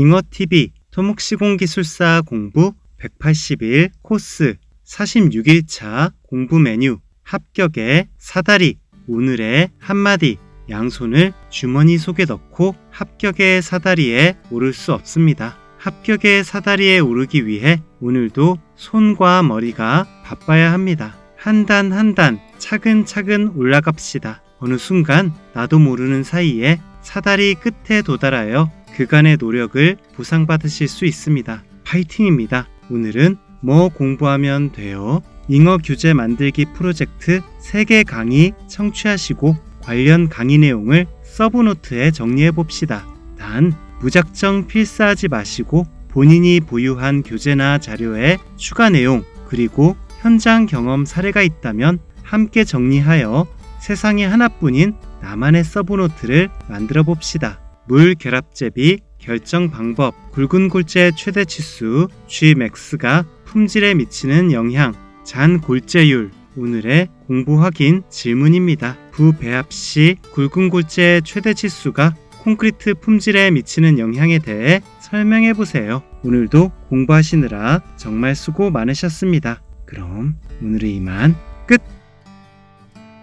잉어TV 토목시공기술사 공부 181 코스 46일차 공부 메뉴 합격의 사다리 오늘의 한마디 양손을 주머니 속에 넣고 합격의 사다리에 오를 수 없습니다. 합격의 사다리에 오르기 위해 오늘도 손과 머리가 바빠야 합니다. 한 단 한 단 차근차근 올라갑시다. 어느 순간 나도 모르는 사이에 사다리 끝에 도달하여 그간의 노력을 보상받으실 수 있습니다. 파이팅입니다. 오늘은 뭐 공부하면 돼요? 잉어 교재 만들기 프로젝트 3개 강의 청취하시고 관련 강의 내용을 서브노트에 정리해 봅시다. 단, 무작정 필사하지 마시고 본인이 보유한 교재나 자료에 추가 내용 그리고 현장 경험 사례가 있다면 함께 정리하여 세상에 하나뿐인 나만의 서브노트를 만들어 봅시다. 물 결합제비 결정 방법 굵은 골재 최대 치수 Gmax가 품질에 미치는 영향 잔 골재율 오늘의 공부 확인 질문입니다. 부배합 시 굵은 골재 최대 치수가 콘크리트 품질에 미치는 영향에 대해 설명해 보세요. 오늘도 공부하시느라 정말 수고 많으셨습니다. 그럼 오늘은 이만 끝!